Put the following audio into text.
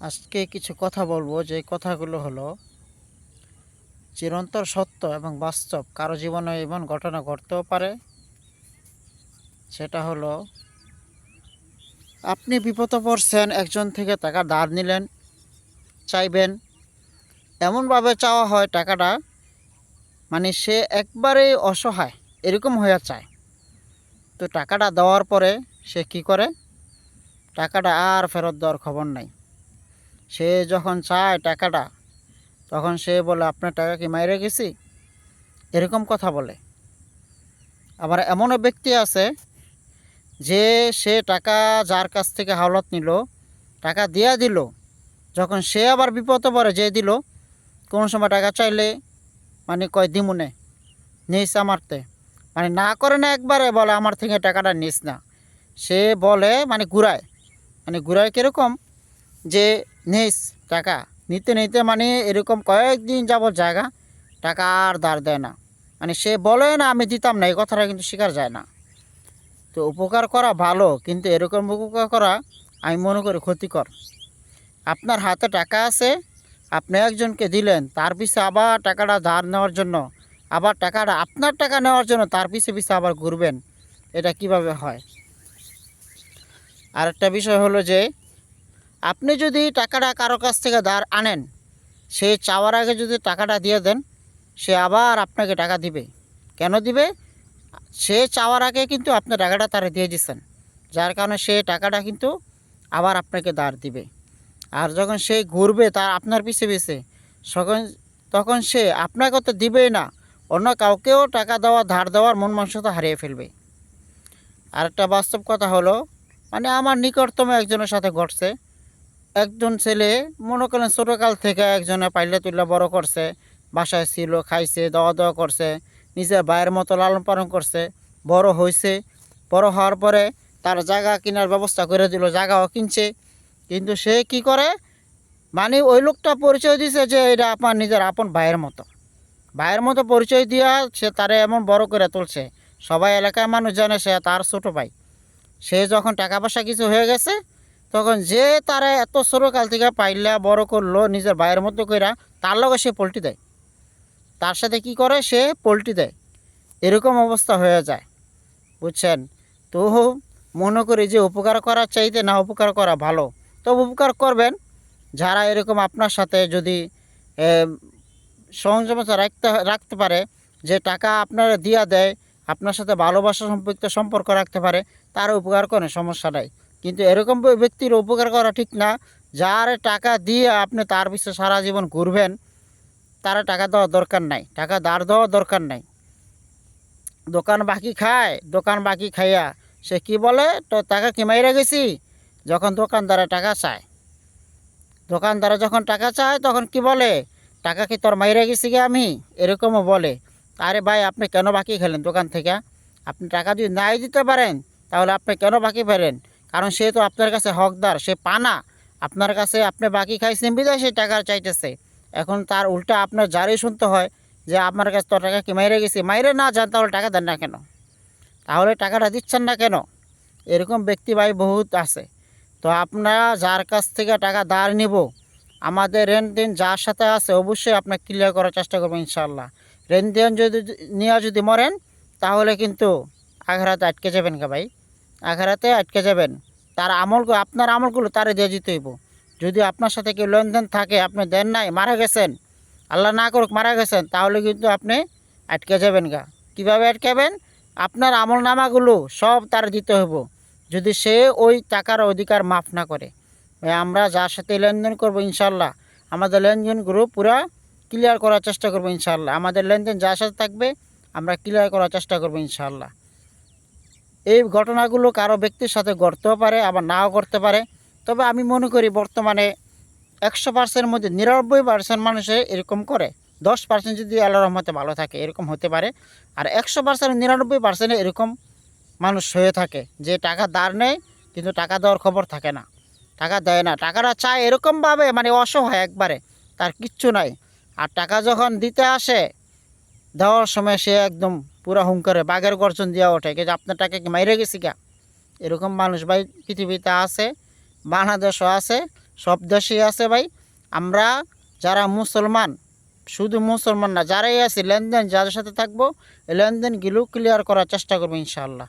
আজকে কিছু কথা বলব, যে কথাগুলো হলো চিরন্তর সত্য এবং বাস্তব। কারও জীবনে এমন ঘটনা ঘটতেও পারে। সেটা হলো, আপনি বিপদে পড়ছেন, একজন থেকে টাকা ধার নিলেন, চাইবেন। এমনভাবে চাওয়া হয় টাকাটা মানে সে একবারেই অসহায়, এরকম হয়ে চায় তো টাকাটা দেওয়ার পরে সে কি করে? টাকাটা আর ফেরত দেওয়ার খবর নাই। সে যখন চায় টাকাটা, তখন সে বলে, আপনার টাকা কি মাইরে গেছি? এরকম কথা বলে। আবার এমনও ব্যক্তি আছে, যে সে টাকা যার কাছ থেকে হাওলাত নিল, টাকা দিয়া দিল। যখন সে আবার বিপদে পড়ে, যে দিল, কোনো সময় টাকা চাইলে মানে কয়, দিমুনে, নিস আমারতে। মানে না করে না একবারে বলে, আমার থেকে টাকাটা নিস না। সে বলে মানে ঘুরায়। মানে ঘুরায় কীরকম? যে নিস টাকা। নিতে নিতে মানে এরকম কয়েকদিন যাবত জায়গা, টাকা আর ধার দেয় না। মানে সে বলে না, আমি দিতাম না, এই কথাটা কিন্তু শেখার যায় না। তো উপকার করা ভালো, কিন্তু এরকম উপকার করা আমি মনে করি ক্ষতিকর। আপনার হাতে টাকা আছে, আপনি একজনকে দিলেন, তার পিছে আবার টাকাটা ধার নেওয়ার জন্য, আবার টাকাটা আপনার টাকা নেওয়ার জন্য, তার পিছে পিছে আবার ঘুরবেন, এটা কীভাবে হয়? আরেকটা বিষয় হলো যে আপনি যদি টাকাটা কারও কাছ থেকে ধার আনেন, সে চাওয়ার আগে যদি টাকাটা দিয়ে দেন, সে আবার আপনাকে টাকা দিবে। কেন দিবে? সে চাওয়ার আগে কিন্তু আপনি টাকাটা তারা দিয়ে দিচ্ছেন যার কারণে সে টাকাটা কিন্তু আবার আপনাকে ধার দিবে। আর যখন সে ঘুরবে তার আপনার পিছে পিছে তখন তখন সে আপনাকে তো দিবেই না, অন্য কাউকেও টাকা দেওয়া, ধার দেওয়ার মন মানসিকতা হারিয়ে ফেলবে। আরেকটা বাস্তব কথা হলো মানে আমার নিকটতম একজনের সাথে ঘটছে একজন ছেলে, মনে করেন ছোটোকাল থেকে একজনে পাইলে তুললে বড় করছে, বাসায় ছিল, খাইছে দাওয়া দাওয়া করছে, নিজের ভাইয়ের মতো লালন পালন করছে, বড় হয়েছে বড় হওয়ার পরে তার জায়গা কেনার ব্যবস্থা করে দিল, জায়গাও কিনছে। কিন্তু সে কি করে? মানে ওই লোকটা পরিচয় দিছে যে এটা আপনার নিজের আপন ভাইয়ের মতো। ভাইয়ের মতো পরিচয় দিয়া সে তারে এমন বড় করে তুলছে। সবাই এলাকার মানুষ জানে সে তার ছোটো ভাই। সে যখন টাকা পয়সা কিছু হয়ে গেছে তখন যে তারা এত ছোটোকাল থেকে পাইলা, বড় করল, নিজের ভাইয়ের মতো কইরা, তার লগে সে পোলট্রি দেয়। তার সাথে কি করে? সে পোলট্রি দেয়। এরকম অবস্থা হয়ে যায়। বুঝছেন? তো মনে করি যে উপকার করার চাইতে না উপকার করা ভালো। তবে উপকার করবেন। যারা এরকম আপনার সাথে যদি সংযমতা রাখতে রাখতে পারে, যে টাকা আপনারা দিয়া দেয়, আপনার সাথে ভালোবাসা সম্পর্কিত সম্পর্ক রাখতে পারে, তার উপকার করেন, সমস্যা নাই। কিন্তু এরকম ব্যক্তির উপকার করা ঠিক না। যার টাকা দিয়ে আপনি তার পিছনে সারা জীবন ঘুরবেন, তারা টাকা দেওয়ার দরকার নাই। টাকা ধার দেওয়ার দরকার নাই। দোকান বাকি খায়, দোকান বাকি খাইয়া সে কি বলে, তো টাকা কি মাইরা গেছি? যখন দোকানদারে টাকা চায়। দোকানদারে যখন টাকা চায়, তখন কি বলে, টাকা কি তোর মাইরা গেছি গে আমি? এরকমও বলে। আরে ভাই, আপনি কেন বাকি খেলেন দোকান থেকে? আপনি টাকা যদি নাই দিতে পারেন, তাহলে আপনি কেন বাকি ফেলেন? কারণ সে তো আপনার কাছে হকদার, সে পানা। আপনার কাছে আপনি বাকি খাইছেন, বিদায় সে টাকা চাইতেছে। এখন তার উল্টা আপনার যারই শুনতে হয় যে আপনার কাছে তো টাকা কি মাইরে গেছে। মাইরে না যান তাহলে টাকা দেন না কেন? তাহলে টাকাটা দিচ্ছেন না কেন? এরকম ব্যক্তি ভাই বহুত আছে। তো আপনারা যার কাছ থেকে টাকা ধার নিব, আমাদের লেনদেন যার সাথে আছে অবশ্যই আপনার ক্লিয়ার করার চেষ্টা করবেন ইনশাল্লাহ লেনদেন যদি নেওয়া যদি মরেন, তাহলে কিন্তু আঘারাতে আটকে যাবেন কা ভাই। আঘারাতে আটকে যাবেন। তার আমল আপনার আমলগুলো তারে দিয়ে দিতে হইব। যদি আপনার সাথে কেউ লেনদেন থাকে, আপনি দেন নাই, মারা গেছেন, আল্লাহ না করুক মারা গেছেন, তাহলে কিন্তু আপনি আটকে যাবেন গা। কীভাবে আটকাবেন? আপনার আমল নামাগুলো সব তার দিতে হইব। যদি সে ওই টাকার অধিকার মাফ না করে। আমরা যার সাথে লেনদেন করব ইনশাল্লাহ আমাদের লেনদেনগুলো পুরা ক্লিয়ার করার চেষ্টা করব ইনশাল্লাহ আমাদের লেনদেন যার সাথে থাকবে, আমরা ক্লিয়ার করার চেষ্টা করব ইনশাল্লাহ এই ঘটনাগুলো কারও ব্যক্তির সাথে ঘটতেও পারে, আবার নাও করতে পারে। তবে আমি মনে করি বর্তমানে একশো পার্সেন্টের মধ্যে নিরানব্বই পার্সেন্ট মানুষে এরকম করে। দশ পার্সেন্ট যদি আল্লাহ রহমতে ভালো থাকে, এরকম হতে পারে। আর একশো পার্সেন্ট নিরানব্বই পার্সেন্টে এরকম মানুষ হয়ে থাকে যে টাকা দাঁড় নেয়, কিন্তু টাকা দেওয়ার খবর থাকে না, টাকা দেয় না। টাকাটা চায় এরকমভাবে মানে অসহায় একবারে, তার কিচ্ছু নাই। আর টাকা যখন দিতে আসে দেওয়ার সময় সে একদম পুরা হুঙ্কারে বাঘের গর্জন দিয়া ওঠে যে আপনার টাকা কি মাইরে গেছি কে এরকম মানুষ ভাই পৃথিবীতে আছে, বাংলাদেশও আছে, সব দেশেই আছে ভাই। আমরা যারা মুসলমান, শুধু মুসলমান না, যারাই আছে, লেনদেন, যাদের সাথে থাকব লেনদেন লেনদেনগুলো ক্লিয়ার করার চেষ্টা করব ইনশাআল্লাহ।